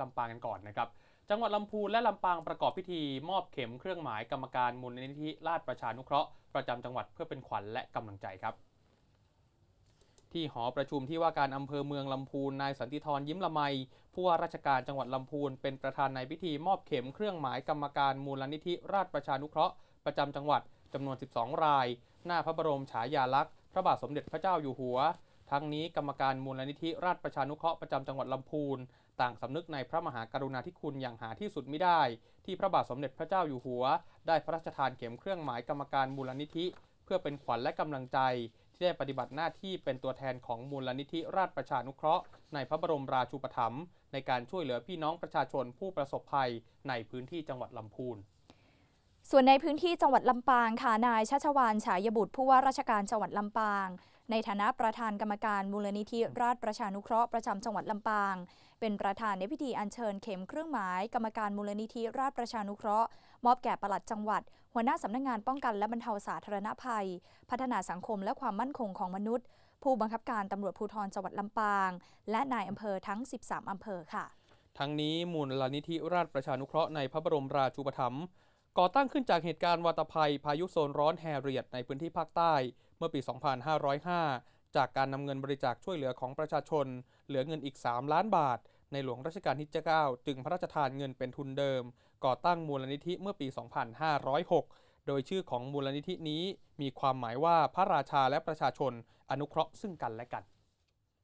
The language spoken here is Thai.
ลำปางกันก่อนนะครับ จังหวัดลำพูนและลำปางประกอบพิธี มอบเข็มเครื่องหมายกรรมการมูลนิธิราชประชานุเคราะห์ประจำจังหวัดเพื่อเป็นขวัญและกำลังใจครับ ที่หอประชุมที่ว่าการอำเภอเมืองลำพูนนายสันติธรยิ้มละไมผู้ว่าราชการจังหวัดลำพูนเป็นประธานในพิธีมอบเข็มเครื่องหมายกรรมการมูลนิธิราชประชานุเคราะห์ประจำจังหวัดจำนวน 12 ราย หน้าพระบรมฉายาลักษณ์พระบาทสมเด็จพระเจ้าอยู่หัว ทั้งนี้กรรมการมูลนิธิราชประชานุเคราะห์ประจำจังหวัดลำพูน ต่างสำนึกในพระมหากรุณาธิคุณอย่างหาที่สุดไม่ได้ ที่พระบาทสมเด็จพระเจ้าอยู่หัว ได้พระราชทานเข็มเครื่องหมายกรรมการมูลนิธิ เพื่อเป็นขวัญและกำลังใจ ที่ได้ปฏิบัติหน้าที่เป็นตัวแทนของมูลนิธิราชประชานุเคราะห์ ในพระบรมราชูปถัมภ์ในการช่วยเหลือพี่น้องประชาชนผู้ประสบภัยในพื้นที่จังหวัดลำพูน ส่วนในพื้นที่จังหวัดลำปางค่ะนายชัชวานฉายบุตรผู้ว่าราชการจังหวัดลำปาง ในฐานะประธานกรรมการมูลนิธิราชประชานุเคราะห์ประจำจังหวัดลำปาง เป็นประธานในพิธีอัญเชิญเข็มเครื่องหมาย กรรมการมูลนิธิราชประชานุเคราะห์ มอบแก่ปลัดจังหวัด หัวหน้าสำนักงานป้องกันและบรรเทาสาธารณภัย พัฒนาสังคมและความมั่นคงของมนุษย์ ผู้บังคับการตำรวจภูธรจังหวัดลำปาง และนายอำเภอทั้ง 13อำเภอค่ะ ทั้งนี้มูลนิธิราชประชานุเคราะห์ในพระบรมราชูปถัมภ์ ก่อตั้งขึ้นจากเหตุการณ์วาตภัย พายุโซนร้อนแฮเรียตในพื้นที่ภาคใต้เมื่อปี 2505 จากการนำเงินบริจาคช่วยเหลือของประชาชน เหลือเงินอีก 3 ล้านบาท ในหลวงรัชกาลที่9จึงพระราชทานเงินเป็นทุนเดิม ก่อตั้งมูลนิธิเมื่อปี 2506 โดยชื่อของมูลนิธินี้มีความหมายว่าพระราชาและประชาชนอนุเคราะห์ซึ่งกันและกัน